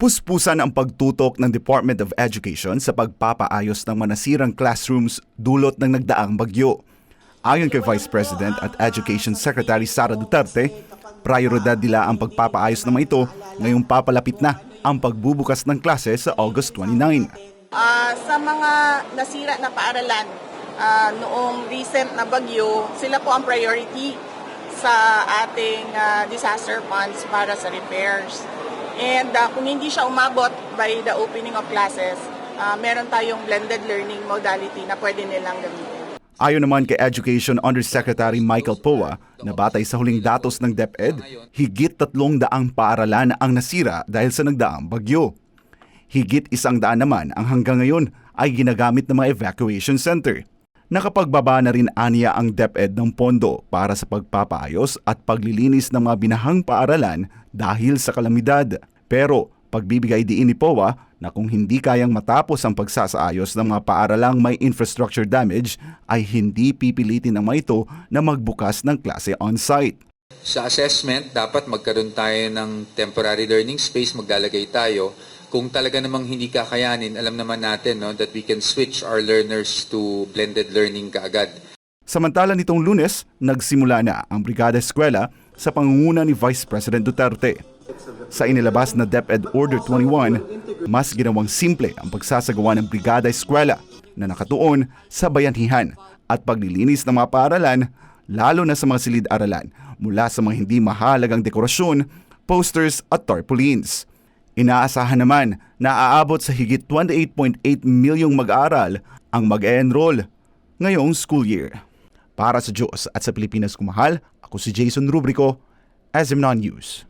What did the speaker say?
Puspusan ang pagtutok ng Department of Education sa pagpapaayos ng manasirang classrooms dulot ng nagdaang bagyo. Ayon kay Vice President at Education Secretary Sara Duterte, prioridad nila ang pagpapaayos mga ito ngayong papalapit na ang pagbubukas ng klase sa August 29. Ah, sa mga nasira na paaralan ah, noong recent na bagyo, sila po ang priority sa ating ah, disaster funds para sa repairs. And ah, kung hindi siya umabot by the opening of classes, ah, meron tayong blended learning modality na pwede nilang gamitin. Ayon naman kay Education Undersecretary Michael Poa na batay sa huling datos ng DepEd, higit tatlong daang paaralan ang nasira dahil sa nagdaang bagyo. Higit isang daan naman ang hanggang ngayon ay ginagamit ng mga evacuation center. Nakapagbaba na rin aniya ang DepEd ng pondo para sa pagpapaayos at paglilinis ng mga binahang paaralan dahil sa kalamidad. Pero pagbibigay diin ni POA na kung hindi kayang matapos ang pagsasaayos ng mga paaralang may infrastructure damage ay hindi pipilitin ng mga ito na magbukas ng klase on-site. Sa assessment, dapat magkaroon tayo ng temporary learning space, maglalagay tayo. Kung talaga namang hindi kakayanin, alam naman natin no, that we can switch our learners to blended learning kaagad. Samantala nitong lunes, nagsimula na ang Brigada Eskwela sa pangunguna ni Vice President Duterte. Sa inilabas na DepEd Order 21, mas ginawang simple ang pagsasagawa ng Brigada Eskwela na nakatuon sa bayanhihan at paglilinis ng mga paaralan, lalo na sa mga silid-aralan mula sa mga hindi mahalagang dekorasyon, posters at tarpaulins. Inaasahan naman na aabot sa higit 28.8 milyong mag-aaral ang mag-e-enroll ngayong school year. Para sa Diyos at sa Pilipinas kumahal, ako si Jason Rubrico, SMNON News.